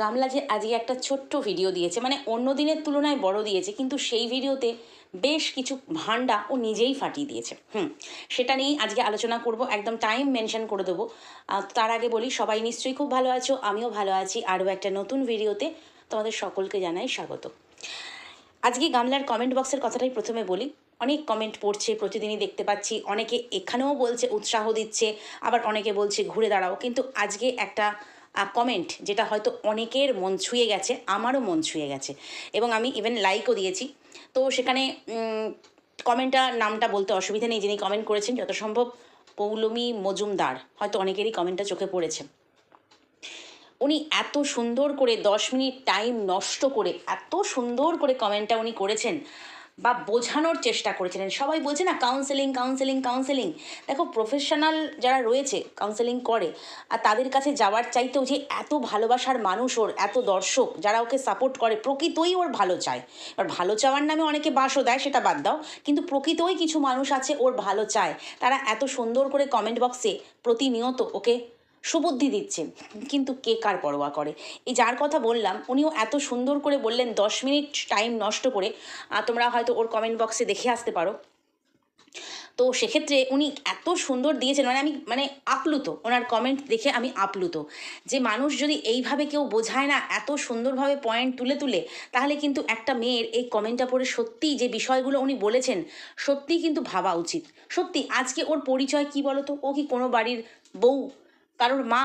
গামলা যে আজকে একটা ছোট্ট ভিডিও দিয়েছে মানে অন্য দিনের তুলনায় বড় দিয়েছে, কিন্তু সেই ভিডিওতে বেশ কিছু ভান্ডা ও নিজেই ফাটিয়ে দিয়েছে। হুম, সেটা নিয়েই আজকে আলোচনা করব, একদম টাইম মেনশন করে দেবো। তার আগে বলি, সবাই নিশ্চয়ই খুব ভালো আছো, আমিও ভালো আছি, আরও একটা নতুন ভিডিওতে তোমাদের সকলকে জানাই স্বাগত। আজকে গামলার কমেন্ট বক্সের কথাটাই প্রথমে বলি, অনেক কমেন্ট পড়ছে, প্রতিদিনই দেখতে পাচ্ছি, অনেকে এখানেও বলছে, উৎসাহ দিচ্ছে, আবার অনেকে বলছে, ঘুরে দাঁড়াও। কিন্তু আজকে একটা কমেন্ট যেটা হয়তো অনেকের মন ছুঁয়ে গেছে, আমারও মন ছুঁয়ে গেছে। এবং আমি ইভেন লাইকও দিয়েছি। তো সেখানে কমেন্টটা নামটা বলতে অসুবিধা নেই যিনি কমেন্ট করেছেন, যত সম্ভব পৌলমী মজুমদার, হয়তো অনেকেরই কমেন্টটা চোখে পড়েছে। উনি এত সুন্দর করে দশ মিনিট টাইম নষ্ট করে, এত সুন্দর করে কমেন্টটা উনি করেছেন বা বোঝানোর চেষ্টা করেছিলেন। সবাই বলছে, না কাউন্সেলিং কাউন্সেলিং কাউন্সেলিং দেখো প্রফেশনাল যারা রয়েছে কাউন্সেলিং করে, আর তাদের কাছে যাওয়ার চাইতেও যে এত ভালোবাসার মানুষ ওর, এত দর্শক যারা ওকে সাপোর্ট করে, প্রকৃতই ওর ভালো চায়। এবার ভালো চাওয়ার নামে অনেকে বাসও দেয়, সেটা বাদ দাও, কিন্তু প্রকৃতই কিছু মানুষ আছে ওর ভালো চায়। তারা এত সুন্দর করে কমেন্ট বক্সে প্রতিনিয়ত ওকে সুবুদ্ধি দিচ্ছেন কিন্তু কে কার পরোয়া করে? এই যার কথা বললাম, উনিও এত সুন্দর করে বললেন, দশ মিনিট টাইম নষ্ট করে তোমরা হয়তো ওর কমেন্ট বক্সে দেখে আসতে পারো। তো সেক্ষেত্রে উনি এত সুন্দর দিয়েছেন মানে আমি মানে আপ্লুত, ওনার কমেন্ট দেখে আমি আপ্লুত। যে মানুষ যদি এইভাবে কেউ বোঝায় না, এত সুন্দরভাবে পয়েন্ট তুলে তুলে, তাহলে কিন্তু একটা মেয়ের এই কমেন্টটা পড়ে সত্যিই যে বিষয়গুলো উনি বলেছেন, সত্যিই কিন্তু ভাবা উচিত। সত্যি আজকে ওর পরিচয় কি বলো তো ও কি কোনো বাড়ির বউ? কারোর মা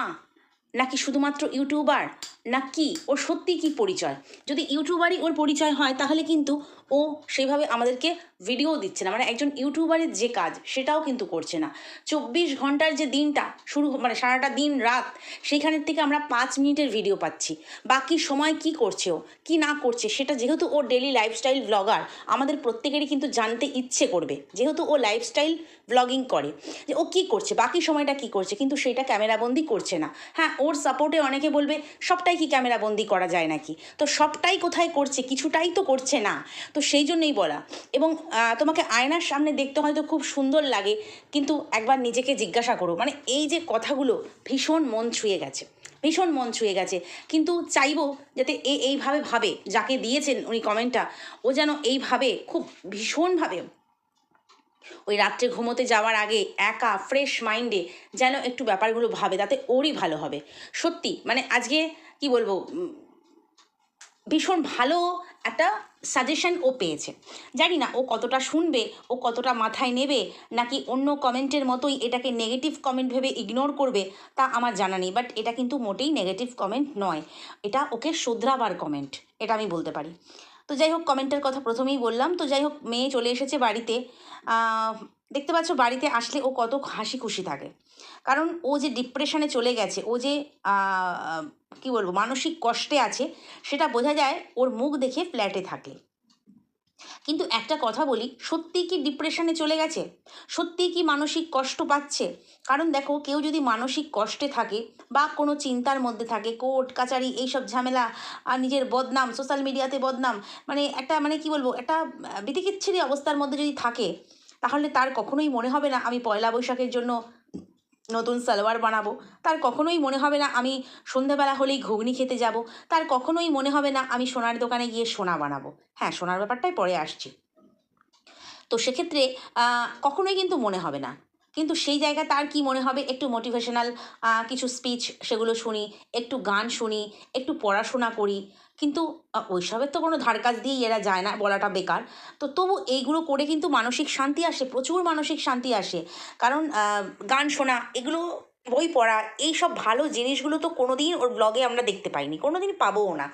নাকি শুধুমাত্র ইউটিউবার? না কি? ওর সত্যি কি পরিচয়? যদি ইউটিউবারই ওর পরিচয় হয়, তাহলে কিন্তু ও সেইভাবে আমাদেরকে ভিডিও দিচ্ছে না। মানে একজন ইউটিউবারের যে কাজ, সেটাও কিন্তু করছে না। চব্বিশ ঘণ্টার যে দিনটা শুরু মানে সারাটা দিন রাত, সেইখানের থেকে আমরা পাঁচ মিনিটের ভিডিও পাচ্ছি। বাকি সময় কি করছে ও? কি না করছে? সেটা যেহেতু ওর ডেলি লাইফস্টাইল ব্লগার আমাদের প্রত্যেকেরই কিন্তু জানতে ইচ্ছে করবে। যেহেতু ও লাইফস্টাইল ব্লগিং করে, যে ও কি করছে? বাকি সময়টা কি করছে? কিন্তু সেটা ক্যামেরাবন্দি করছে না। হ্যাঁ ওর সাপোর্টে অনেকে বলবে সবটাই কি ক্যামেরাবন্দি করা যায় নাকি? তো সবটাই কোথায় করছে? কিছুটাই তো করছে না। তো সেই জন্যই বলা। এবং তোমাকে আয়নার সামনে দেখতে হয়তো খুব সুন্দর লাগে, কিন্তু একবার নিজেকে জিজ্ঞাসা করো। মানে এই যে কথাগুলো ভীষণ মন ছুঁয়ে গেছে। ভীষণ মন ছুঁয়ে গেছে। কিন্তু চাইব যাতে এ এইভাবে ভাবে, যাকে দিয়েছেন উনি কমেন্টটা, ও যেন এইভাবে, খুব ভীষণভাবে ওই রাত্রে ঘুমোতে যাওয়ার আগে একা ফ্রেশ মাইন্ডে যেন একটু ব্যাপারগুলো ভাবে, তাতে ওরই ভালো হবে। সত্যি মানে আজকে কি বলব ভীষণ ভালো একটা সাজেশন ও পেয়েছে। জানি না ও কতটা শুনবে, ও কতটা মাথায় নেবে, নাকি অন্য কমেন্টের মতোই এটাকে নেগেটিভ কমেন্ট ভেবে ইগনোর করবে, তা আমার জানা নেই। বাট এটা কিন্তু মোটেই নেগেটিভ কমেন্ট নয়। এটা ওকে শোধরাবার কমেন্ট এটা আমি বলতে পারি। তো যাই হোক কমেন্টের কথা প্রথমেই বললাম। তো যাই হোক, মেয়ে চলে এসেছে বাড়িতে। দেখতে পাচ্ছ বাড়িতে আসলে ও কত হাসি খুশি থাকে। কারণ ও যে ডিপ্রেশনে চলে গেছে, ও যে কি বলব, মানসিক কষ্টে আছে, সেটা বোঝা যায় ওর মুখ দেখে ফ্ল্যাটে থাকে। কিন্তু একটা কথা বলি সত্যি কি ডিপ্রেশনে চলে গেছে? সত্যি কি মানসিক কষ্ট পাচ্ছে? কারণ দেখো, কেউ যদি মানসিক কষ্টে থাকে বা কোনো চিন্তার মধ্যে থাকে, কোর্ট, কাচারি এইসব ঝামেলা, আর নিজের বদনাম সোশ্যাল মিডিয়াতে বদনাম মানে একটা মানে কি বলব, একটা বিতিকিচ্ছিরি অবস্থার মধ্যে যদি থাকে, তাহলে তার কখনোই মনে হবে না, আমি পয়লা বৈশাখের জন্য নতুন সালোয়ার বানাবো। তার কখনোই মনে হবে না আমি সন্ধেবেলা হলেই ঘুগনি খেতে যাব। তার কখনোই মনে হবে না আমি সোনার দোকানে গিয়ে সোনা বানাবো। হ্যাঁ সোনার ব্যাপারটাই পরে আসছি। তো সেক্ষেত্রে কখনোই কিন্তু মনে হবে না। কিন্তু সেই জায়গায় তার কি মনে হবে? একটু মোটিভেশনাল কিছু স্পিচ সেগুলো শুনি, একটু গান শুনি, একটু পড়াশোনা করি কিন্তু ওইসবের তো কোনো ধার কাজ দিয়েই এরা যায় না বলাটা বেকার। তো তবু এইগুলো করে কিন্তু মানসিক শান্তি আসে, প্রচুর মানসিক শান্তি আসে। কারণ গান শোনা, এগুলো বই পড়া এই সব ভালো জিনিসগুলো তো কোনো দিন ওর ব্লগে আমরা দেখতে পাইনি কোনো দিন পাবোও না।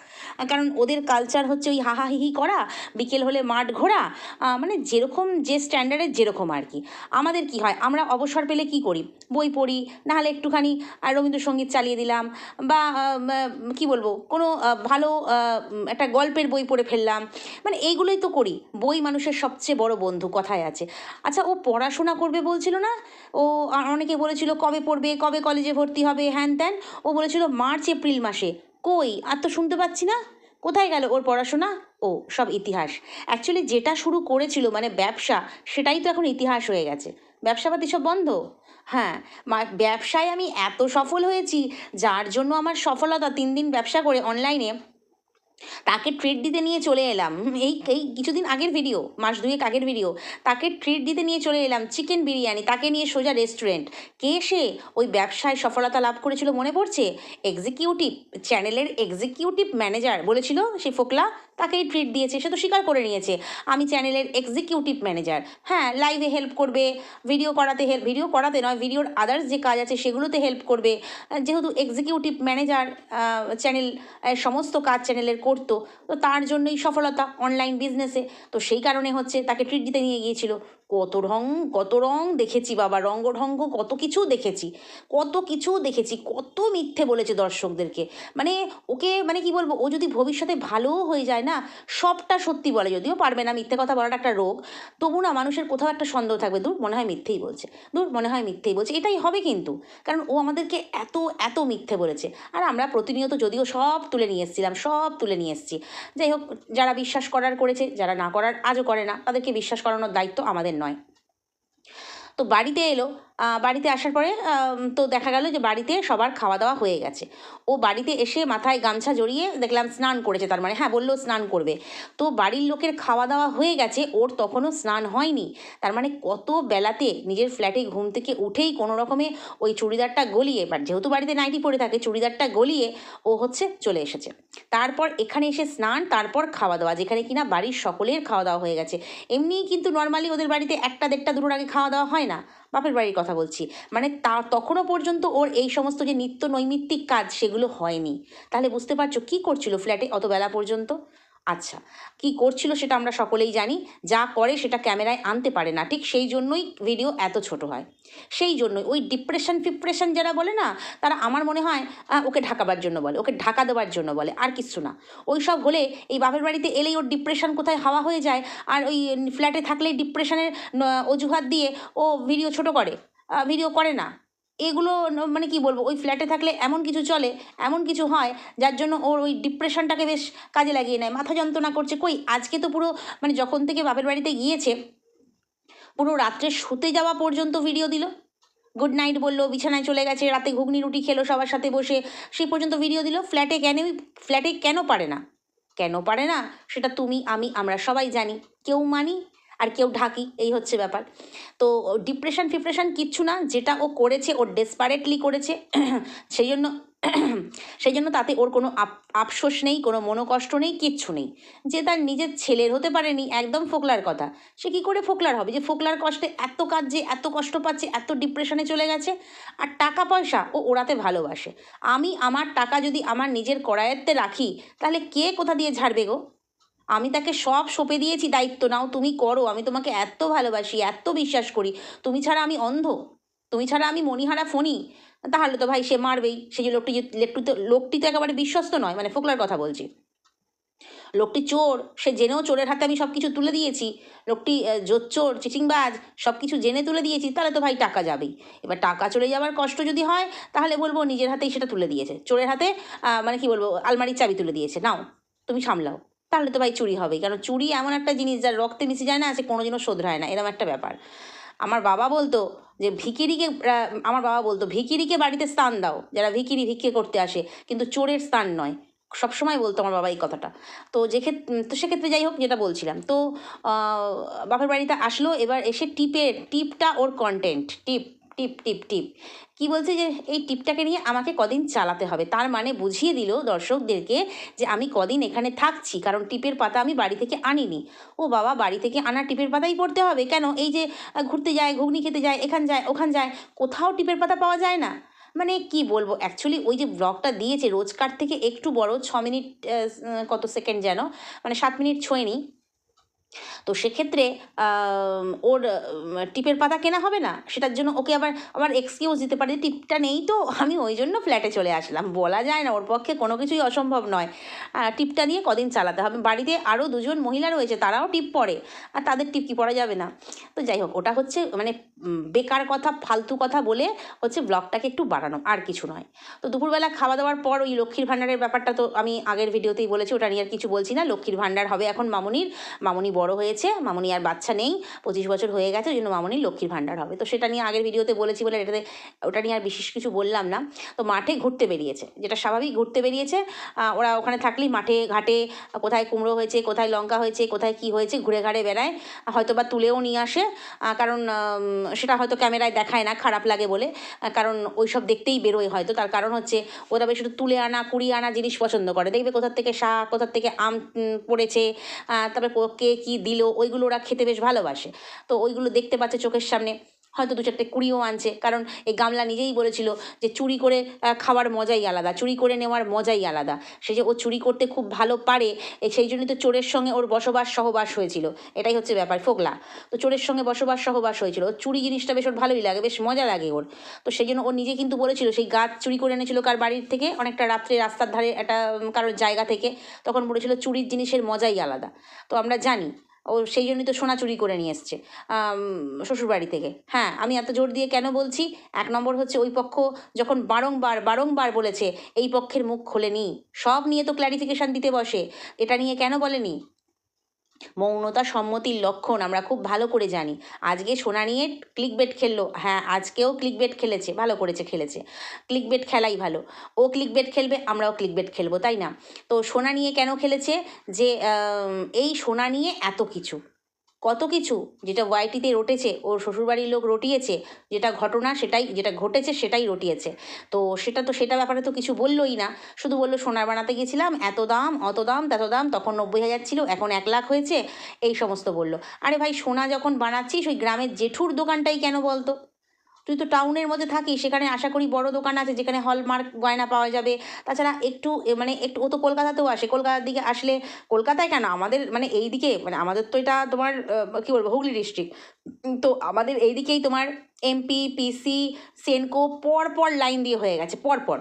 কারণ ওদের কালচার হচ্ছে ওই হাহা হিহি করা, বিকেল হলে মাঠ ঘোরা মানে যেরকম যে স্ট্যান্ডার্ডের যেরকম আর কি। আমাদের কি হয়, আমরা অবসর পেলে কি করি? বই পড়ি, নাহলে একটুখানি রবীন্দ্রসঙ্গীত চালিয়ে দিলাম, বা কি বলব, কোনো ভালো একটা গল্পের বই পড়ে ফেললাম মানে এইগুলোই তো করি। বই মানুষের সবচেয়ে বড় বন্ধু কথায় আছে। আচ্ছা ও পড়াশোনা করবে বলছিল না? ও অনেকে বলেছিল কবে পড়বে কবে কলেজে ভর্তি হবে, হ্যান ত্যান? ও বলেছিল মার্চ, এপ্রিল মাসে। কই? আর তো শুনতে পাচ্ছি না। কোথায় গেল ওর পড়াশোনা? ও, সব ইতিহাস। অ্যাকচুয়ালি যেটা শুরু করেছিল মানে ব্যবসা, সেটাই তো এখন ইতিহাস হয়ে গেছে। ব্যবসাপাতি সব বন্ধ? হ্যাঁ ব্যবসায় আমি এত সফল হয়েছি, যার জন্য আমার সফলতা তিন দিন ব্যবসা করে অনলাইনে তাকে ট্রিট দিতে নিয়ে চলে এলাম। এই এই কিছুদিন আগের ভিডিও মাস দুয়েক আগের ভিডিও তাকে ট্রিট দিতে নিয়ে চলে এলাম চিকেন বিরিয়ানি, তাকে নিয়ে সোজা রেস্টুরেন্ট কে সে? ওই ব্যবসায় সফলতা লাভ করেছিল মনে পড়ছে? এক্সিকিউটিভ চ্যানেলের এক্সিকিউটিভ ম্যানেজার বলেছিল সে ফোকলা, তাকেই ট্রিট দিয়েছে, সে তো স্বীকার করে নিয়েছে। আমি চ্যানেলের এক্সিকিউটিভ ম্যানেজার হ্যাঁ লাইভে হেল্প করবে ভিডিও করাতে হেল্প ভিডিও করাতে নয় ভিডিওর আদার্স যে কাজ আছে সেগুলোতে হেল্প করবে। যেহেতু এক্সিকিউটিভ ম্যানেজার চ্যানেল সমস্ত কাজ চ্যানেলের করতো, তো তার জন্যই সফলতা অনলাইন বিজনেসে তো সেই কারণে হচ্ছে তাকে ট্রিট দিতে নিয়ে গিয়েছিল। কত রং কত রং দেখেছি বাবা, রঙ্গঢঙ্গ কত কিছু দেখেছি, কত কিছু দেখেছি, কত মিথ্যে বলেছে দর্শকদেরকে। মানে ওকে মানে কি বলব, ও যদি ভবিষ্যতে ভালোও হয়ে যায় না, সবটা সত্যি বলে, যদিও পারবে না মিথ্যে কথা বলাটা একটা রোগ, তবু না মানুষের কোথাও একটা সন্দেহ থাকবে, দূর, মনে হয় মিথ্যেই বলছে, দূর, মনে হয় মিথ্যেই বলছে। এটাই হবে কিন্তু, কারণ ও আমাদেরকে এত এত মিথ্যে বলেছে। আর আমরা প্রতিনিয়ত যদিও সব তুলে নিয়ে এসেছিলাম, সব তুলে নিয়ে এসেছি। যাই হোক, যারা বিশ্বাস করার করেছে, যারা না করার, আজও করে না, তাদেরকে বিশ্বাস করানোর দায়িত্ব আমাদের নয়। তো বাড়িতে এলো বাড়িতে আসার পরে তো দেখা গেল যে বাড়িতে সবার খাওয়া দাওয়া হয়ে গেছে। ও বাড়িতে এসে মাথায় গামছা জড়িয়ে দেখলাম স্নান করেছে তার মানে হ্যাঁ বলল স্নান করবে। তো বাড়ির লোকের খাওয়া দাওয়া হয়ে গেছে, ওর তখনও স্নান হয়নি। তার মানে কত বেলাতে নিজের ফ্ল্যাটে ঘুম থেকে উঠেই কোনো রকমে ওই চুড়িদারটা গলিয়ে, বাট যেহেতু বাড়িতে নাইটি পরে থাকে, চুড়িদারটা গলিয়ে ও হচ্ছে চলে এসেছে। তারপর এখানে এসে স্নান, তারপর খাওয়া দাওয়া যেখানে কিনা বাড়ির সকলের খাওয়া দাওয়া হয়ে গেছে। এমনিই কিন্তু নর্মালি ওদের বাড়িতে একটা দেড়টা দুটোর আগে খাওয়া দাওয়া হয় না। বাপের বাড়ির কথা বলছি। মানে তা তখনও পর্যন্ত ওর এই সমস্ত যে নিত্য নৈমিত্তিক কাজ সেগুলো হয়নি। তাহলে বুঝতে পারছ কী করছিল ফ্ল্যাটে অত বেলা পর্যন্ত? আচ্ছা কি করছিল সেটা আমরা সকলেই জানি, যা করে সেটা ক্যামেরায় আনতে পারে না, ঠিক সেই জন্যই ভিডিও এত ছোট হয়। সেই জন্যই ওই ডিপ্রেশন ফিপ্রেশন যারা বলে না, তারা আমার মনে হয় ওকে ঢাকাবার জন্য বলে, ওকে ঢাকা দেওয়ার জন্য বলে, আর কিছু না। ওই সব হলে এই বাপের বাড়িতে এলেই ওর ডিপ্রেশন কোথায় হাওয়া হয়ে যায়, আর ওই ফ্ল্যাটে থাকলেই ডিপ্রেশনের অজুহাত দিয়ে ও ভিডিও ছোট করে ভিডিও করে না। এগুলো মানে কি বলব, ওই ফ্ল্যাটে থাকলে এমন কিছু চলে, এমন কিছু হয়, যার জন্য ওর ওই ডিপ্রেশনটাকে বেশ কাজে লাগিয়ে নেয়। মাথা যন্ত্রণা করছে। কই? আজকে তো পুরো মানে যখন থেকে বাপের বাড়িতে গিয়েছে, পুরো রাত্রে শুতে যাওয়া পর্যন্ত ভিডিও দিল। গুড নাইট বলল, বিছানায় চলে গেছে, রাতে ঘুগনি রুটি খেলো সবার সাথে বসে, সেই পর্যন্ত ভিডিও দিল। ফ্ল্যাটে কেন ফ্ল্যাটে কেন পারে না? কেন পারে না? সেটা তুমি, আমি, আমরা সবাই জানি। কেউ মানি আর কেউ ঢাকি, এই হচ্ছে ব্যাপার। তো ডিপ্রেশন ফিপ্রেশন কিচ্ছু না, যেটা ও করেছে, ও ডেসপারেটলি করেছে, সেই জন্য সেই জন্য তাতে ওর কোনো আফসোস নেই, কোনো মনোকষ্ট নেই, কিচ্ছু নেই। যে তার নিজের ছেলের হতে পারেনি, একদম ফোকলার কথা। সে কি করে ফোকলার হবে? যে ফোকলার কষ্টে এত কাজ যে এত কষ্ট পাচ্ছে, এত ডিপ্রেশনে চলে গেছে, আর টাকা পয়সা ও ওড়াতে ভালোবাসে। আমি আমার টাকা যদি আমার নিজের করায়ত্তে রাখি, তাহলে কে কোথা দিয়ে ঝাড়বে গো? আমি তাকে সব সঁপে দিয়েছি দায়িত্ব। নাও তুমি করো আমি তোমাকে এত ভালোবাসি এত বিশ্বাস করি। তুমি ছাড়া আমি অন্ধ তুমি ছাড়া আমি মণিহারা ফণি। তাহলে তো ভাই সে মারবেই সে যে লোকটি লোকটি তো লোকটি তো একেবারে বিশ্বস্ত নয় মানে ফোকলার কথা বলছি। লোকটি চোর সে জেনেও চোরের হাতে আমি সব কিছু তুলে দিয়েছি। লোকটি আহ, জোচ্চোর চিটিংবাজ সব কিছু জেনে তুলে দিয়েছি তাহলে তো ভাই টাকা যাবেই। এবার টাকা চলে যাওয়ার কষ্ট যদি হয় তাহলে বলব নিজের হাতেই সেটা তুলে দিয়েছে। চোরের হাতে মানে কি বলব আলমারির চাবি তুলে দিয়েছে। নাও তুমি সামলাও। তাহলে তো ভাই চুরি হবেই। কারণ চুরি এমন একটা জিনিস যার রক্তে মিশে যায় না, সে কোনোদিনও শোধরায় না, এরকম একটা ব্যাপার। আমার বাবা বলতো যে, ভিকিরিকে আমার বাবা বলতো, ভিকিরিকে বাড়িতে স্থান দাও, যারা ভিকিরি ভিক্ষে করতে আসে, কিন্তু চোরের স্থান নয়। সবসময় বলতো আমার বাবা এই কথাটা। তো যে ক্ষেত্রে তো সেক্ষেত্রে যাই হোক, যেটা বলছিলাম। তো বাপের বাড়িতে আসলো, এবার এসে টিপের, টিপটা ওর কন্টেন্ট টিপ। টিপ টিপ টিপ। কি বলছে যে, এই টিপটাকে নিয়ে আমাকে কদিন চালাতে হবে? তার মানে বুঝিয়ে দিল দর্শকদেরকে যে, আমি কদিন এখানে থাকছি, কারণ টিপের পাতা আমি বাড়ি থেকে আনিনি। ও বাবা, বাড়ি থেকে আনা টিপের পাতাই পড়তে হবে কেন? এই যে ঘুরতে যায়, ঘুগনি খেতে যায়, এখান যায়, ওখান যায়, কোথাও টিপের পাতা পাওয়া যায় না? মানে কি বলব অ্যাকচুয়ালি ওই যে ব্লগটা দিয়েছে, রোজকার থেকে একটু বড়, ছ মিনিট কত সেকেন্ড যেন মানে সাত মিনিট ছোঁয়নি। তো সেক্ষেত্রে ওর টিপের পাতা কেনা হবে না? সেটার জন্য ওকে আবার আবার এক্সকিউজ দিতে পারে টিপটা নেই তো, আমি ওই জন্য ফ্ল্যাটে চলে আসলাম। বলা যায় না, ওর পক্ষে কোনো কিছুই অসম্ভব নয়। টিপটা নিয়ে কদিন চালাতে হবে। বাড়িতে আরও দুজন মহিলা রয়েছে, তারাও টিপ পরে আর তাদের টিপ কি পরা যাবে না? তো যাই হোক, ওটা হচ্ছে মানে বেকার কথা, ফালতু কথা বলে হচ্ছে ব্লগটাকে একটু বাড়ানো, আর কিছু নয়। তো দুপুরবেলা খাওয়া দাওয়ার পর ওই লক্ষ্মীর ভাণ্ডারের ব্যাপারটা তো আমি আগের ভিডিওতেই বলেছি, ওটা নিয়ে আর কিছু বলছি না। লক্ষ্মীর ভাণ্ডার হবে এখন মামুনির, মামুনি বড় হয়েছে, মামুনি আর বাচ্চা নেই, পঁচিশ বছর হয়ে গেছে, ওই জন্য মামুনির লক্ষ্মীর ভাণ্ডার হবে। তো সেটা নিয়ে আগের ভিডিওতে বলেছি বলে এটাতে, ওটা নিয়ে আর বিশেষ কিছু বললাম না। তো মাঠে ঘুরতে বেরিয়েছে, যেটা স্বাভাবিক, ঘুরতে বেরিয়েছে। ওরা ওখানে থাকলেই মাঠে, ঘাটে, কোথায় কুমড়ো হয়েছে, কোথায় লঙ্কা হয়েছে, কোথায় কি হয়েছে, ঘুরে ঘাড়ে বেড়ায়। হয়তো বা তুলেও নিয়ে আসে কারণ সেটা হয়তো ক্যামেরায় দেখায় না, খারাপ লাগে বলে। কারণ ওই সব দেখতেই বেরোয় হয়তো। তার কারণ হচ্ছে ওরা বেশ তুলে আনা, কুড়িয়ে আনা জিনিস পছন্দ করে। দেখবে কোথার থেকে শাক, কোথার থেকে আম পড়েছে তারপরে কে কী দিল, ওইগুলো ওরা খেতে বেশ ভালোবাসে। তো ওইগুলো দেখতে পাচ্ছে চোখের সামনে। হয়তো দু চারটে কুড়িও আনছে। কারণ এই গামলা নিজেই বলেছিল যে চুরি করে খাওয়ার মজাই আলাদা, চুরি করে নেওয়ার মজাই আলাদা। সে যে ও চুরি করতে খুব ভালো পারে সেই জন্যই তো চোরের সঙ্গে ওর বসবাস সহবাস হয়েছিল। এটাই হচ্ছে ব্যাপার, ফোগলা। তো চোরের সঙ্গে বসবাস সহবাস হয়েছিল। ওর চুরি জিনিসটা বেশ ওর ভালোই লাগে, বেশ মজা লাগে ওর। তো সেই জন্য ও নিজে কিন্তু বলেছিল, সেই গাছ চুরি করে এনেছিল কার বাড়ির থেকে, অনেকটা রাত্রে রাস্তার ধারে একটা কারোর জায়গা থেকে। তখন বলেছিল চুরির জিনিসের মজাই আলাদা। তো আমরা জানি ও সেই জন্যই তো সোনা চুরি করে নিয়ে এসছে শ্বশুরবাড়ি থেকে। হ্যাঁ আমি এত জোর দিয়ে কেন বলছি? এক নম্বর হচ্ছে ওই পক্ষ যখন বারংবার বারংবার বলেছে, এই পক্ষের মুখ খোলেনি। সব নিয়ে তো ক্ল্যারিফিকেশান দিতে বসে। এটা নিয়ে কেন বলেনি? মৌনতা সম্মতির লক্ষণ আমরা খুব ভালো করে জানি। আজকে সোনা নিয়ে ক্লিক বেট খেললো। হ্যাঁ আজকেও ক্লিক বেট খেলেছে, ভালো করেছে, খেলেছে। ক্লিক বেট খেলাই ভালো। ও ক্লিক বেট খেলবে, আমরাও ক্লিক বেট খেলব, তাই না? তো সোনা নিয়ে কেন খেলেছে? যে এই সোনা নিয়ে এত কিছু। কত কিছু যেটা ওয়াইটিতে রটেছে, ওর শ্বশুরবাড়ির লোক রটিয়েছে, যেটা ঘটনা সেটাই, যেটা ঘটেছে সেটাই রটিয়েছে। তো সেটা তো, সেটা ব্যাপারে তো কিছু বললোই না। শুধু বলল, সোনার বানাতে গেছিলাম, এত দাম, অত দাম, তত দাম, তখন নব্বই হাজার ছিল, এখন এক লাখ হয়েছে, এই সমস্ত বলল। আরে ভাই, সোনা যখন বানাচ্ছিস, ওই গ্রামের জেঠুর দোকানটাই কেন বলতো? তুই তো টাউনের মধ্যে থাকিস, সেখানে আশা করি বড় দোকান আছে যেখানে হলমার্ক গয়না পাওয়া যাবে। তাছাড়া একটু মানে একটু, ও তো কলকাতাতেও আসে, কলকাতার দিকে আসলে কলকাতায় কেন? আমাদের মানে এই দিকে মানে আমাদের তো এটা তোমার কি বলব, হুগলি ডিস্ট্রিক্ট তো আমাদের এই দিকেই তোমার এমপি পিসি সেনকো পর পর লাইন দিয়ে হয়ে গেছে পর পর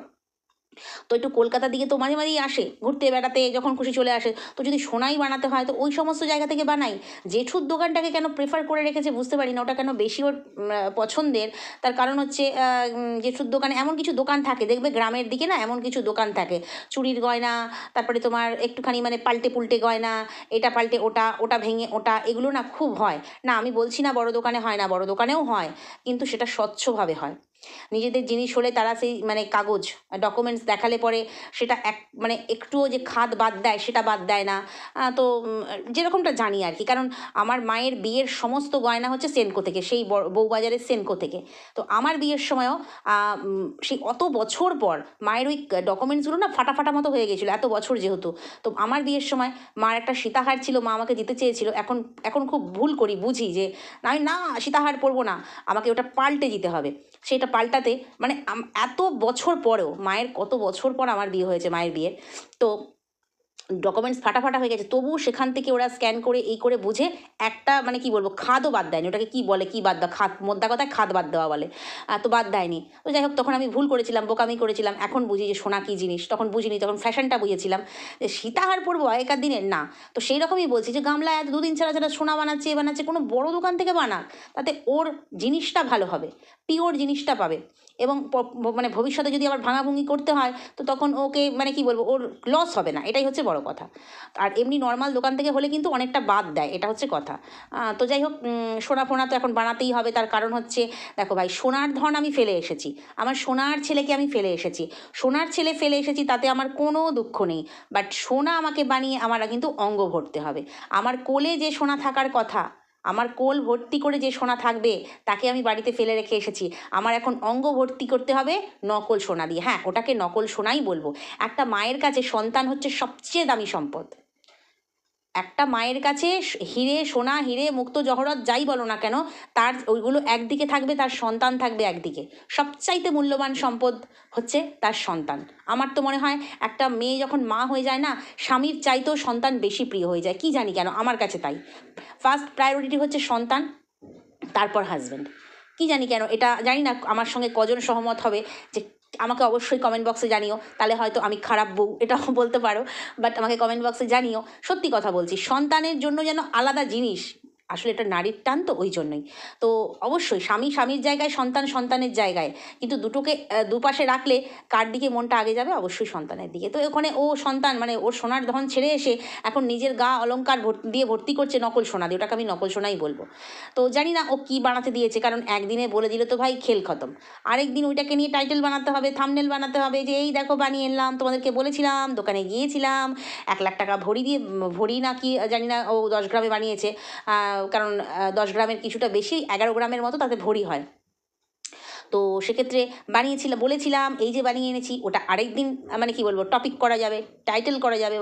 তো একটু কলকাতার দিকে তো মাঝে মাঝেই আসে, ঘুরতে বেড়াতে যখন খুশি চলে আসে। তো যদি সোনাই বানাতে হয়, তো ওই সমস্ত জায়গা থেকে বানাই। জেঠুর দোকানটাকে কেন প্রেফার করে রেখেছে বুঝতে পারি না ওটা কেন বেশি ওর পছন্দের? তার কারণ হচ্ছে জেঠুর দোকানে এমন কিছু দোকান থাকে, দেখবে গ্রামের দিকে না এমন কিছু দোকান থাকে। চুরির গয়না, তারপরে তোমার একটুখানি মানে পাল্টে পুল্টে গয়না, এটা পাল্টে ওটা ওটা ভেঙে ওটা, এগুলো না খুব হয়। না, আমি বলছি না বড় দোকানে হয় না, বড় দোকানেও হয়, কিন্তু সেটা স্বচ্ছভাবে হয়। নিজেদের জিনিস হলে তারা সেই মানে কাগজ ডকুমেন্টস দেখালে পরে সেটা এক মানে একটুও যে খাদ বাদ দেয়, সেটা বাদ দেয় না। তো যেরকমটা জানি আর কি, কারণ আমার মায়ের বিয়ের সমস্ত গয়না হচ্ছে সেনকো থেকে, সেই বউবাজারের সেনকো থেকে। তো আমার বিয়ের সময়ও সেই অত বছর পর মায়ের ওই ডকুমেন্টসগুলো না ফাটা ফাটা মতো হয়ে গেছিল, এত বছর যেহেতু। তো আমার বিয়ের সময় মার একটা সীতাহার ছিল, মা আমাকে দিতে চেয়েছিল। এখন এখন খুব ভুল করি, বুঝি যে, আমি না সীতাহার পরবো না, আমাকে ওটা পাল্টে দিতে হবে। সেটা পাল্টাতে মানে এত বছর পরেও, মায়ের কত বছর পর আমার বিয়ে হয়েছে মায়ের বিয়ে তো ডকুমেন্টস ফাটা ফাটা হয়ে গেছে। তবুও সেখান থেকে ওরা স্ক্যান করে, এই করে বুঝে একটা মানে কি বলব, খাদও বাদ দেয়নি। ওটাকে কি বলে, কি বাদ দেওয়া, খাদ, মোদ্দা কথায় খাদ বাদ দেওয়া বলে। তো বাদ দেয়নি। তো যাই হোক, তখন আমি ভুল করেছিলাম, বোকামি করেছিলাম। এখন বুঝি যে সোনা কী জিনিস। তখন বুঝিনি, তখন ফ্যাশনটা বুঝেছিলাম। যে সীতাহার পরবো আগেকার দিনের না। তো সেই রকমই বলছি যে গামলা এত দুদিন ছাড়া ছাড়া সোনা বানাচ্ছে, এ বানাচ্ছে, কোনো বড় দোকান থেকে বানাক। তাতে ওর জিনিসটা ভালো হবে পিওর জিনিসটা পাবে। এবং মানে ভবিষ্যতে যদি আবার ভাঙাভুঙি করতে হয়, তো তখন ওকে মানে কি বলব, ওর লস হবে না, এটাই হচ্ছে বড় কথা। আর এমনি নর্মাল দোকান থেকে হলে কিন্তু অনেকটা বাদ দেয়, এটা হচ্ছে কথা। তো যাই হোক সোনা ফোনা তো এখন বানাতেই হবে, তার কারণ হচ্ছে, দেখো ভাই, সোনার ধন আমি ফেলে এসেছি, আমার সোনার ছেলেকে আমি ফেলে এসেছি, সোনার ছেলে ফেলে এসেছি তাতে আমার কোনো দুঃখ নেই বাট সোনা আমাকে বানিয়ে, আমার কিন্তু অঙ্গ ভরতে হবে। আমার কোলে যে সোনা থাকার কথা আমার কোল ভর্তি করে যে সোনা থাকবে, তাকে আমি বাড়িতে ফেলে রেখে এসেছি। আমার এখন অঙ্গ ভর্তি করতে হবে নকল সোনা দিয়ে। হ্যাঁ ওটাকে নকল সোনাই বলব। একটা মায়ের কাছে সন্তান হচ্ছে সবচেয়ে দামি সম্পদ। একটা মায়ের কাছে হিরে, সোনা, হিরে, মুক্ত জহরত যাই বলো না কেন, তার ওইগুলো একদিকে থাকবে, তার সন্তান থাকবে একদিকে। সবচাইতে মূল্যবান সম্পদ হচ্ছে তার সন্তান। আমার তো মনে হয় একটা মেয়ে যখন মা হয়ে যায় না, স্বামীর চাইতেও সন্তান বেশি প্রিয় হয়ে যায়। কি জানি কেন, আমার কাছে তাই। ফার্স্ট প্রায়োরিটি হচ্ছে সন্তান, তারপর হাজব্যান্ড কি জানি কেন, এটা জানি না, আমার সঙ্গে কজন সহমত হবে যে আমাকে অবশ্যই কমেন্ট বক্সে জানিও, তাহলে হয়তো আমি খারাপ বউ, এটাও বলতে পারো। বাট আমাকে কমেন্ট বক্সে জানিও, সত্যি কথা বলছি, সন্তানের জন্য যেন আলাদা জিনিস আসলে এটা নারীর টান তো ওই জন্যই। তো অবশ্যই স্বামী স্বামীর জায়গায়, সন্তান সন্তানের জায়গায়। কিন্তু দুটোকে দুপাশে রাখলে কার দিকে মনটা আগে যাবে? অবশ্যই সন্তানের দিকে। তো ওখানে ও সন্তান মানে ওর সোনার ধন ছেড়ে এসে এখন নিজের গা অলঙ্কার দিয়ে ভর্তি করছে নকল সোনা দিয়ে। ওটাকে আমি নকল সোনাই বলব। তো জানি না ও কি বানাতে দিয়েছে, কারণ একদিনে বলে দিল তো ভাই খেল খতম। আরেক দিন ওইটাকে নিয়ে টাইটেল বানাতে হবে, থামনেল বানাতে হবে যে, এই দেখো বানিয়ে এলাম, তোমাদেরকে বলেছিলাম, দোকানে গিয়েছিলাম, এক লাখ টাকা ভরি দিয়ে, ভরি না কি, জানি না ও দশ গ্রামে বানিয়েছে। কারণ দশ গ্রামের কিছুটা বেশি, এগারো গ্রামের মতো তাতে ভরি হয়। তো সেক্ষেত্রে বানিয়েছিলাম বলেছিলাম, এই যে বানিয়ে এনেছি, ওটা আরেক দিন মানে কি বলব টপিক করা যাবে টাইটেল করা যাবে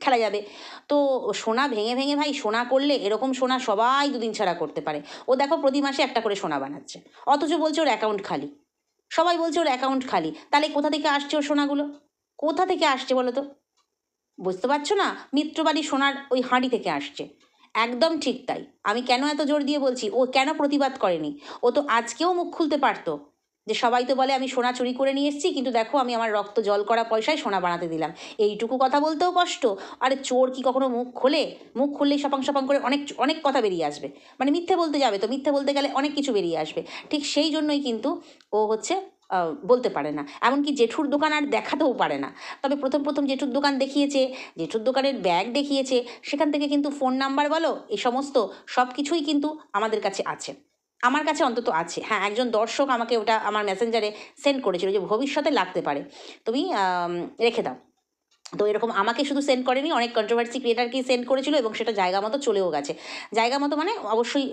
খেলা যাবে। তো সোনা ভেঙে ভেঙে ভাই, সোনা করলে এরকম সোনা সবাই দুদিন ছাড়া করতে পারে। ও দেখো প্রতি মাসে একটা করে সোনা বানাচ্ছে। অথচ বলছে ওর অ্যাকাউন্ট খালি। সবাই বলছে ওর অ্যাকাউন্ট খালি। তাহলে কোথা থেকে আসছে ওর সোনাগুলো? কোথা থেকে আসছে বলো তো? বুঝতে পারছ না? মিত্রবাড়ি সোনার ওই হাঁড়ি থেকে আসছে। একদম ঠিক তাই। আমি কেন এত জোর দিয়ে বলছি? ও কেন প্রতিবাদ করেনি? ও তো আজকেও মুখ খুলতে পারতো। যে সবাই তো বলে, আমি সোনা চুরি করে নিয়ে এসেছি, কিন্তু দেখো আমি আমার রক্ত জল করা পয়সায় সোনা বানাতে দিলাম। এইটুকু কথা বলতেও কষ্ট। আরে চোর কি কখনো মুখ খোলে? মুখ খুললেই সপাং সপাং করে অনেক অনেক কথা বেরিয়ে আসবে। মানে মিথ্যে বলতে যাবে তো, মিথ্যে বলতে গেলে অনেক কিছু বেরিয়ে আসবে। ঠিক সেই জন্যই কিন্তু ও হচ্ছে বলতে পারে না। এমনকি জেঠুর দোকান আর দেখাতেও পারে না। তবে প্রথম প্রথম জেঠুর দোকান দেখিয়েছে, জেঠুর দোকানের ব্যাগ দেখিয়েছে, সেখান থেকে কিন্তু ফোন নাম্বার বলো এই সমস্ত সব কিছুই কিন্তু আমাদের কাছে আছে। আমার কাছে অন্তত আছে। হ্যাঁ একজন দর্শক আমাকে ওটা আমার মেসেঞ্জারে সেন্ড করেছিল যে ভবিষ্যতে লাগতে পারে। তুমি রেখে দাও। তো এরকম আমাকে শুধু সেন্ড করেনি, অনেক কন্ট্রোভার্সি ক্রিয়েটারকেই সেন্ড করেছিল এবং সেটা জায়গা মতো চলেও গেছে। জায়গা মতো মানে অবশ্যই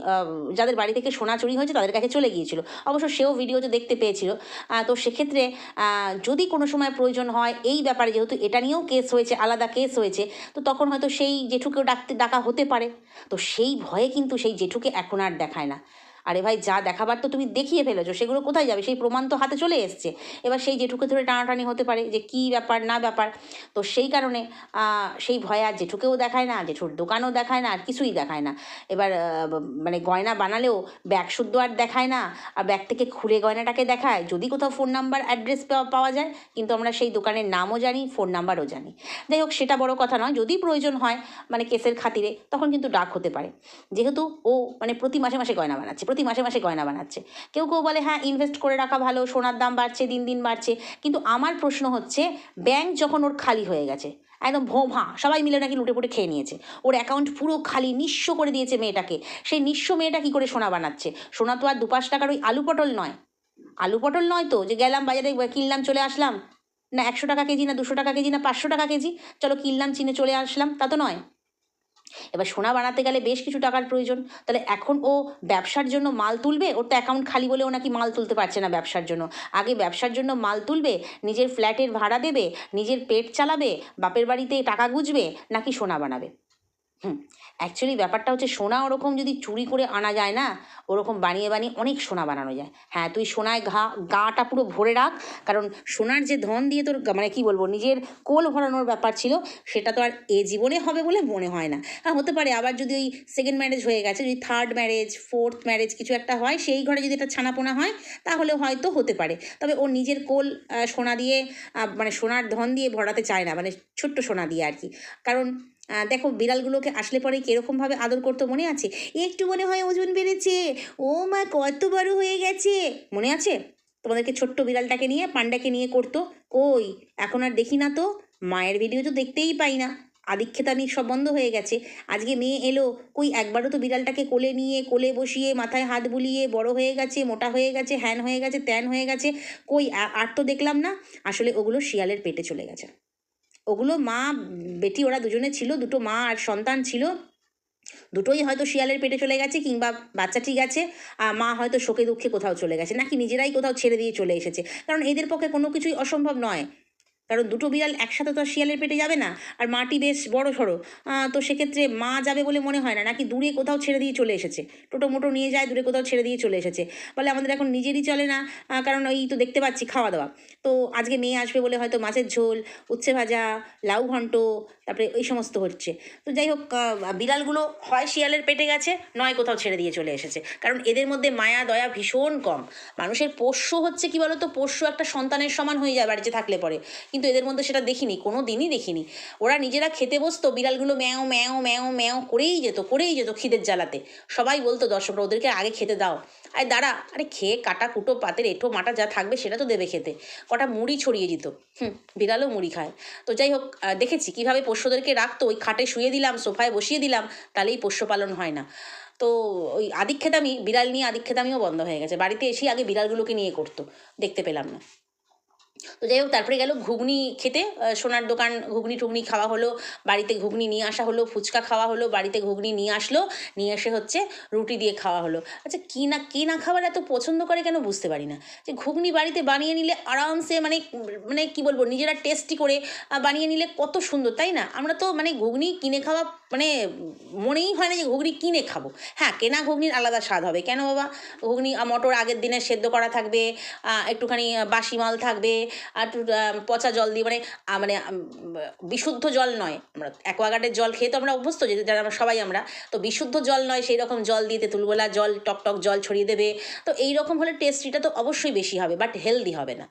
যাদের বাড়ি থেকে সোনা চুরি হয়েছে তাদের কাছে চলে গিয়েছিল। অবশ্য সেও ভিডিও ভিডিওতে দেখতে পেয়েছিল। তো সেক্ষেত্রে যদি কোনো সময় প্রয়োজন হয় এই ব্যাপারে, যেহেতু এটা নিয়েও কেস হয়েছে, আলাদা কেস হয়েছে, তো তখন হয়তো সেই জেঠুকেও ডাকতে, ডাকা হতে পারে। তো সেই ভয়ে কিন্তু সেই জেঠুকে এখন আর দেখায় না। আরে ভাই, যা দেখাবার তো তুমি দেখিয়ে ফেলেছো, সেগুলো কোথায় যাবে? সেই প্রমাণ তো হাতে চলে এসছে। এবার সেই জেঠুকে ধরে টানাটানি হতে পারে যে কী ব্যাপার, না ব্যাপার, তো সেই কারণে সেই ভয়ে আর জেঠুকেও দেখায় না, জেঠুর দোকানও দেখায় না, আর কিছুই দেখায় না। এবার মানে গয়না বানালেও ব্যাগ শুদ্ধ আর দেখায় না, আর ব্যাগ থেকে খুলে গয়নাটাকে দেখায়, যদি কোথাও ফোন নাম্বার, অ্যাড্রেস পাওয়া যায়, কিন্তু আমরা সেই দোকানের নামও জানি, ফোন নাম্বারও জানি। যাই হোক, সেটা বড় কথা নয়, যদি প্রয়োজন হয় মানে কেসের খাতিরে, তখন কিন্তু ডাক হতে পারে। যেহেতু ও মানে প্রতি মাসে মাসে গয়না বানাচ্ছে প্রতি মাসে মাসে গয়না বানাচ্ছে। কেউ কেউ বলে হ্যাঁ ইনভেস্ট করে রাখা ভালো, সোনার দাম বাড়ছে, দিন দিন বাড়ছে। কিন্তু আমার প্রশ্ন হচ্ছে ব্যাংক যখন ওর খালি হয়ে গেছে, একদম ভোঁ ভাঁ সবাই মিলে নাকি লুটে পুটে খেয়ে নিয়েছে। ওর অ্যাকাউন্ট পুরো খালি, নিঃস্ব করে দিয়েছে মেয়েটাকে। সেই নিঃস্ব মেয়েটা কী করে সোনা বানাচ্ছে? সোনা তো আর দু পাঁচ টাকার ওই আলু পটল নয়। আলু পটল নয় তো? যে গেলাম বাজারে কিনলাম, চলে আসলাম। না, একশো টাকা কেজি, না দুশো টাকা কেজি, না পাঁচশো টাকা কেজি? চলো কিনলাম, চিনে চলে আসলাম। তা তো নয়। এবার সোনা বানাতে গেলে বেশ কিছু টাকার প্রয়োজন। তাহলে এখন ও ব্যবসার জন্য মাল তুলবে? ওর তো অ্যাকাউন্ট খালি বলে ও নাকি মাল তুলতে পারছে না ব্যবসার জন্য। আগে ব্যবসার জন্য মাল তুলবে, নিজের ফ্ল্যাটের ভাড়া দেবে, নিজের পেট চালাবে, বাপের বাড়িতে টাকা গুজবে, নাকি সোনা বানাবে? হুম। অ্যাকচুয়ালি ব্যাপারটা হচ্ছে সোনা ওরকম যদি চুরি করে আনা যায় না, ওরকম বানিয়ে বানিয়ে অনেক সোনা বানানো যায়। হ্যাঁ তুই সোনায় ঘা, গাটা পুরো ভরে রাখ, কারণ সোনার যে ধন দিয়ে তোর মানে কি বলব, নিজের কোল ভরানোর ব্যাপার ছিল, সেটা তো আর এ জীবনে হবে বলে মনে হয় না। হ্যাঁ হতে পারে আবার যদি ওই সেকেন্ড ম্যারেজ হয়ে গেছে, যদি থার্ড ম্যারেজ ফোর্থ ম্যারেজ কিছু একটা হয়, সেই ঘরে যদি একটা ছানাপোনা হয় তাহলে হয়তো হতে পারে। তবে ও নিজের কোল সোনা দিয়ে মানে সোনার ধন দিয়ে ভরাতে চায় না মানে ছোট্ট সোনা দিয়ে আর কি। কারণ দেখো বিড়ালগুলোকে আসলে পরে কীরকমভাবে আদর করতো মনে আছে? একটু মনে হয় ওজন বেড়েছে। ও মা, কত বড় হয়ে গেছে। মনে আছে? তোমাদেরকে ছোট্ট বিড়ালটাকে নিয়ে, পান্ডাকে নিয়ে করতো। কই? এখন আর দেখি না তো। মায়ের ভিডিও তো দেখতেই পাই না। আদিক্ষেতানি সব বন্ধ হয়ে গেছে। আজকে মেয়ে এলো। কই, একবারও তো বিড়ালটাকে কোলে নিয়ে, কোলে বসিয়ে, মাথায় হাত বুলিয়ে বড় হয়ে গেছে, মোটা হয়ে গেছে, হ্যান হয়ে গেছে, ত্যান হয়ে গেছে। কই আর তো দেখলাম না। আসলে ওগুলো শিয়ালের পেটে চলে গেছে। ওগুলো মা, বেটি, ওরা দুজনে ছিল, দুটো মা আর সন্তান ছিল। দুটোই হয়তো শিয়ালের পেটে চলে গেছে কিংবা বাচ্চা ঠিক আছে, আর মা হয়তো শোকে দুঃখে কোথাও চলে গেছে। নাকি নিজেরাই কোথাও ছেড়ে দিয়ে চলে এসেছে। কারণ এদের পক্ষে কোনো কিছুই অসম্ভব নয়। কারণ দুটো বিড়াল একসাথে তো আর শিয়ালের পেটে যাবে না। আর মাটি বেশ বড় সড়ো। তো সেক্ষেত্রে মা যাবে বলে মনে হয় না। নাকি দূরে কোথাও ছেড়ে দিয়ে চলে এসেছে। টোটো মোটো নিয়ে যায়, দূরে কোথাও ছেড়ে দিয়ে চলে এসেছে। বলে আমাদের এখন নিজেরই চলে না। কারণ ওই তো দেখতে পাচ্ছি খাওয়া দাওয়া তো আজকে মেয়ে আসবে বলে হয়তো মাছের ঝোল, উচ্ছে ভাজা, লাউ ঘন্ট, তারপরে এই সমস্ত হচ্ছে। তো যাই হোক বিড়ালগুলো হয় শিয়ালের পেটে গেছে, নয় কোথাও ছেড়ে দিয়ে চলে এসেছে। কারণ এদের মধ্যে মায়া, দয়া ভীষণ কম। মানুষের পোষ্য হচ্ছে কি বলতো? পোষ্য একটা সন্তানের সমান হয়ে যায় বাড়িতে থাকলে পরে। কিন্তু কিন্তু এদের মধ্যে সেটা দেখিনি কোনো দিনই দেখিনি। ওরা নিজেরা খেতে বসতো, বিড়ালগুলো ম্যাও ম্যাও ম্যাও ম্যাও করেই যেত করেই যেত খিদের জ্বালাতে। সবাই বলতো, দর্শকরা, ওদেরকে আগে খেতে দাও। আরে দাঁড়া, আরে খেয়ে কাটা কুটো, পাতের এঁঠো, মাটা যা থাকবে সেটা তো দেবে খেতে। কটা মুড়ি ছড়িয়ে দিত। হুম, বিড়ালও মুড়ি খায়। তো যাই হোক দেখেছি কীভাবে পোষ্যদেরকে রাখতো। ওই খাটে শুয়ে দিলাম, সোফায় বসিয়ে দিলাম, তাহলেই পোষ্য পালন হয় না। তো ওই আদিক্ষেতামি বিড়াল নিয়ে আদিক্ষেতামিও বন্ধ হয়ে গেছে। বাড়িতে এসেই আগে বিড়ালগুলোকে নিয়ে করতো। দেখতে পেলাম না। তো যাই হোক, তারপরে গেল ঘুগনি খেতে সোনার দোকান ঘুগনি টুগনি খাওয়া হলো, বাড়িতে ঘুগনি নিয়ে আসা হলো, ফুচকা খাওয়া হলো, বাড়িতে ঘুগনি নিয়ে আসলো, নিয়ে এসে হচ্ছে রুটি দিয়ে খাওয়া হলো। আচ্ছা কী না কী না খাবার এত পছন্দ করে কেন বুঝতে পারি না। যে ঘুগনি বাড়িতে বানিয়ে নিলে আরামসে মানে মানে কি বলব, নিজেরা টেস্টি করে বানিয়ে নিলে কত সুন্দর, তাই না? আমরা তো মানে ঘুগনি কিনে খাওয়া মানে মনেই হয় না যে ঘুগনি কিনে খাব। হ্যাঁ কেনা ঘুগনির আলাদা স্বাদ হবে। কেন বাবা? ঘুগনি মটর আগের দিনে সেদ্ধ করা থাকবে একটুখানি বাসি মাল থাকবে আর পচা জল দিয়ে মানে মানে বিশুদ্ধ জল নয়। আমরা অ্যাকোয়াগার্ডের জল খেয়ে তো আমরা অভ্যস্ত, যে যারা আমরা, সবাই আমরা। তো বিশুদ্ধ জল নয়, সেই রকম জল দিয়ে তেঁতুলগোলা জল, টক টক জল ছড়িয়ে দেবে। তো এই রকম হলে টেস্টিটা তো অবশ্যই বেশি হবে বাট হেলদি হবে না।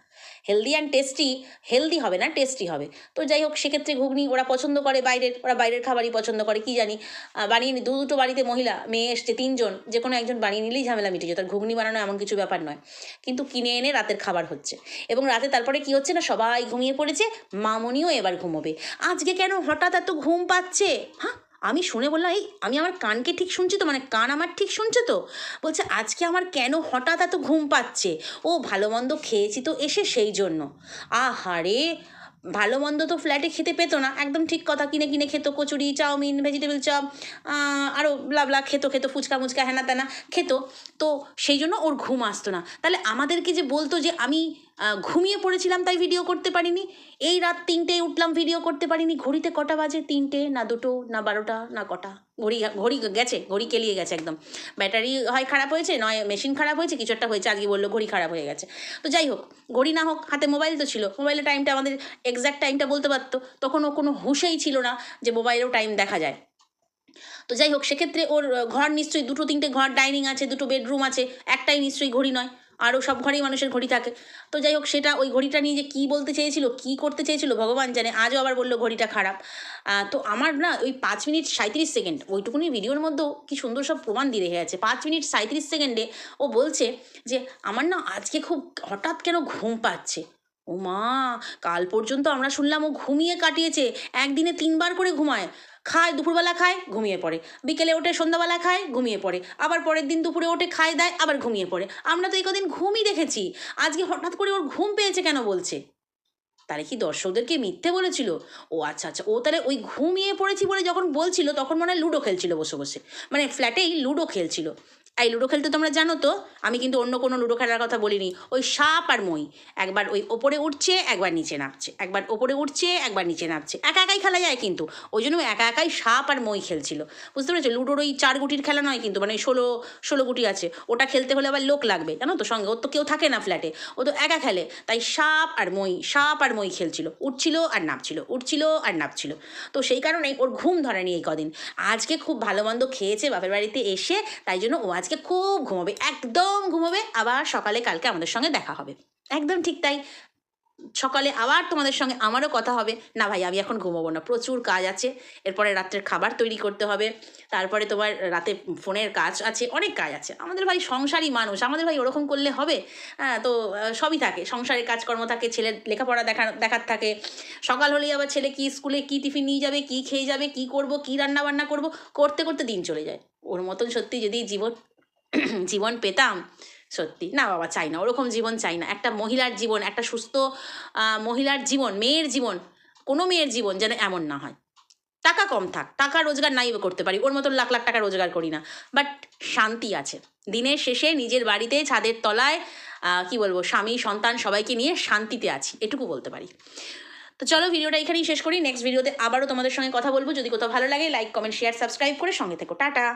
হেলদি অ্যান্ড টেস্টি হেলদি হবে না টেস্টি হবে। তো যাই হোক, সেক্ষেত্রে ঘুগনি ওরা পছন্দ করে, বাইরের, ওরা বাইরের খাবারই পছন্দ করে, কি জানি। বানিয়ে দু দুটো বাড়িতে মহিলা, মেয়ে এসছে, তিনজন, যে কোনো একজন বানিয়ে নিলেই ঝামেলা মিটে যেত ঘুগনি বানানো এমন কিছু ব্যাপার নয়। কিন্তু কিনে এনে রাতের খাবার হচ্ছে। এবং রাতে তারপরে কি হচ্ছে না, সবাই ঘুমিয়ে পড়েছে, মামনিও এবার ঘুমোবে। আজকে কেন হঠাৎ এত ঘুম পাচ্ছে? হ্যাঁ আমি শুনে বললাম, এই, আমি আমার কানকে ঠিক শুনছি তো মানে কান আমার ঠিক শুনছে তো? বলছে, আজকে আমার কেন হঠাৎ এত ঘুম পাচ্ছে? ও ভালো মন্দ খেয়েছি তো এসে সেই জন্য। আহারে ভালো মন্দ তো ফ্ল্যাটে খেতে পেতো না। একদম ঠিক কথা, কিনে কিনে খেত, কচুরি, চাউমিন ভেজিটেবল চপ আরও ব্লাবলা খেতো খেতো, ফুচকা মুচকা হ্যানা ত্যানা খেতো। তো সেই জন্য ওর ঘুম আসতো না। তাহলে আমাদেরকে যে বলতো যে, আমি ঘুমিয়ে পড়েছিলাম তাই ভিডিও করতে পারিনি। এই রাত তিনটে উঠলাম ভিডিও করতে পারিনি। ঘড়িতে কটা বাজে? তিনটে, না দুটো, না বারোটা, না কটা? ঘড়ি ঘড়ি গেছে, ঘড়ি কেলিয়ে গেছে একদম। ব্যাটারি হয় খারাপ হয়েছে, নয় মেশিন খারাপ হয়েছে, কিছু একটা হয়েছে, আজকে বলল ঘড়ি খারাপ হয়ে গেছে। তো যাই হোক, ঘড়ি না হোক, হাতে মোবাইল তো ছিল। মোবাইলের টাইমটা আমাদের এক্স্যাক্ট টাইমটা বলতে পারতো। তখন ও কোনো হুঁশেই ছিল না যে মোবাইলেও টাইম দেখা যায়। তো যাই হোক, সেক্ষেত্রে ওর ঘর নিশ্চয়ই, দুটো তিনটে ঘর ডাইনিং আছে, দুটো বেডরুম আছে, একটাই নিশ্চয়ই ঘড়ি নয়। আরও সব ঘরেই মানুষের ঘড়ি থাকে। তো যাই হোক, সেটা ওই ঘড়িটা নিয়ে যে কী বলতে চেয়েছিল, কী করতে চেয়েছিল ভগবান জানে, আজও আবার বলল ঘড়িটা খারাপ। তো আমার না ওই পাঁচ মিনিট সাঁত্রিশ সেকেন্ড, ওইটুকুনি ভিডিওর মধ্যেও কি সুন্দর সব প্রমাণ দিয়ে রেখে গেছে। পাঁচ মিনিট সাঁত্রিশ সেকেন্ডে ও বলছে যে, আমার না আজকে খুব হঠাৎ কেন ঘুম পাচ্ছে? ও মা, কাল পর্যন্ত আমরা শুনলাম ও ঘুমিয়ে কাটিয়েছে, একদিনে তিনবার করে ঘুমায়। খায়, দুপুরবেলা খায়, ঘুমিয়ে পড়ে। বিকেলে ওঠে, সন্ধ্যাবেলা খায়, ঘুমিয়ে পড়ে। আবার পরের দিন দুপুরে ওঠে, খায়, দেয়, আবার ঘুমিয়ে পড়ে। আমরা তো এই কদিন ঘুমই দেখেছি। আজকে হঠাৎ করে ওর ঘুম পেয়েছে কেন বলছে? তাহলে কি দর্শকদেরকে মিথ্যে বলেছিল? ও আচ্ছা আচ্ছা ও তাহলে ওই ঘুমিয়ে পড়েছি বলে যখন বলছিল, তখন মনে হয় লুডো খেলছিল বসে বসে। মানে ফ্ল্যাটেই লুডো খেলছিল। এই লুডো খেলতে তোমরা জানো তো, আমি কিন্তু অন্য কোনো লুডো খেলার কথা বলিনি। ওই সাপ আর মই, একবার ওই ওপরে উঠছে, একবার নিচে নামছে। একবার ওপরে উঠছে, একবার নিচে নামছে। একা একাই খেলা যায় কিন্তু। ওই জন্য একা একাই সাপ আর মই খেলছিল। বুঝতে পেরেছ? লুডোর ওই চার গুটির খেলা নয় কিন্তু মানে ষোলো ষোলো গুটি আছে। ওটা খেলতে হলে আবার লোক লাগবে, জানো তো সঙ্গে। ওর তো কেউ থাকে না ফ্ল্যাটে ও তো একা খেলে। তাই সাপ আর মই, সাপ আর মই খেলছিল। উঠছিল আর নামছিল, উঠছিল আর নামছিল। তো সেই কারণেই ওর ঘুম ধরেনি এই কদিন। আজকে খুব ভালো মন্দ খেয়েছে বাপের বাড়িতে এসে, তাই জন্য ও আজকে খুব ঘুমোবে, একদম ঘুমোবে। আবার সকালে কালকে আমাদের সঙ্গে দেখা হবে। একদম ঠিক তাই। সকালে আবার তোমাদের সঙ্গে আমারও কথা হবে। না ভাই, আমি এখন ঘুমোবো না, প্রচুর কাজ আছে। এরপরে রাত্রের খাবার তৈরি করতে হবে। তারপরে তোমার রাতে ফোনের কাজ আছে, অনেক কাজ আছে। আমাদের ভাই সংসারী মানুষ, আমাদের ভাই ওরকম করলে হবে? হ্যাঁ তো সবই থাকে। সংসারের কাজকর্ম থাকে, ছেলের লেখাপড়া দেখা, দেখার থাকে। সকাল হলেই আবার ছেলে কি স্কুলে কি টিফিন নিয়ে যাবে, কি খেয়ে যাবে, কি করব, কি রান্না বান্না করব? করতে করতে দিন চলে যায়। ওর মতন সত্যি যদি জীবন জীবন পেতাম, সত্যি। না বাবা, চাই না, ওরকম জীবন চাই না। একটা মহিলার জীবন, একটা সুস্থ মহিলার জীবন, মেয়ের জীবন, কোনো মেয়ের জীবন যেন এমন না হয়। টাকা কম থাক, টাকা রোজগার নাই করতে পারি, ওর মতন লাখ লাখ টাকা রোজগার করি না। বাট শান্তি আছে। দিনের শেষে নিজের বাড়িতে ছাদের তলায় কি বলব, স্বামী, সন্তান সবাইকে নিয়ে শান্তিতে আছি, এটুকু বলতে পারি। তো চলো ভিডিওটা এখানেই শেষ করি নেক্সট ভিডিওতে আবারও তোমাদের সঙ্গে কথা বলব। যদি কোথাও ভালো লাগে লাইক কমেন্ট শেয়ার সাবস্ক্রাইব করে সঙ্গে থেকো। টাটা!